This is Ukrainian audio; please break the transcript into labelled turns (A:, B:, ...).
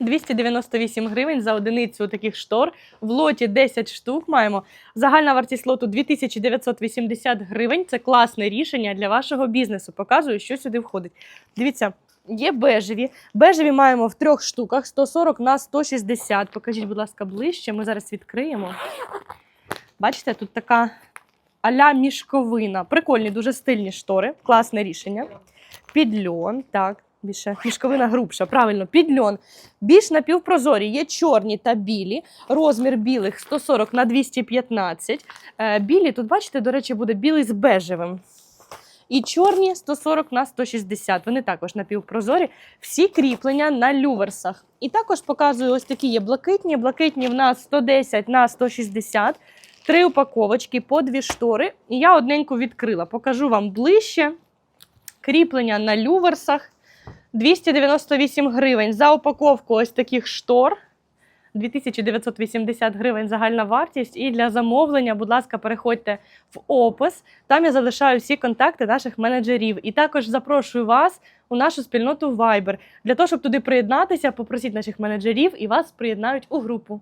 A: 298 гривень за одиницю таких штор. В лоті 10 штук маємо. Загальна вартість лоту 2980 гривень. Це класне рішення для вашого бізнесу. Показую, що сюди входить. Дивіться, є бежеві. Бежеві маємо в трьох штуках 140 на 160. Покажіть, будь ласка, ближче. Ми зараз відкриємо. Бачите, тут така аля мішковина. Прикольні, дуже стильні штори. Класне рішення. Підльон, так. Більше мішковина грубша, правильно, підльон. Більш напівпрозорі, є чорні та білі. Розмір білих 140 на 215. Е, білі, тут, бачите, до речі, буде білий з бежевим. І чорні 140 на 160. Вони також напівпрозорі. Всі кріплення на люверсах. І також показую ось такі є блакитні. Блакитні в нас 110 на 160. Три упаковочки по дві штори. І я одненьку відкрила. Покажу вам ближче. Кріплення на люверсах. 298 гривень за упаковку ось таких штор. 2980 гривень загальна вартість. І для замовлення, будь ласка, переходьте в опис. Там я залишаю всі контакти наших менеджерів. І також запрошую вас у нашу спільноту Viber. Для того, щоб туди приєднатися, попросіть наших менеджерів і вас приєднають у групу.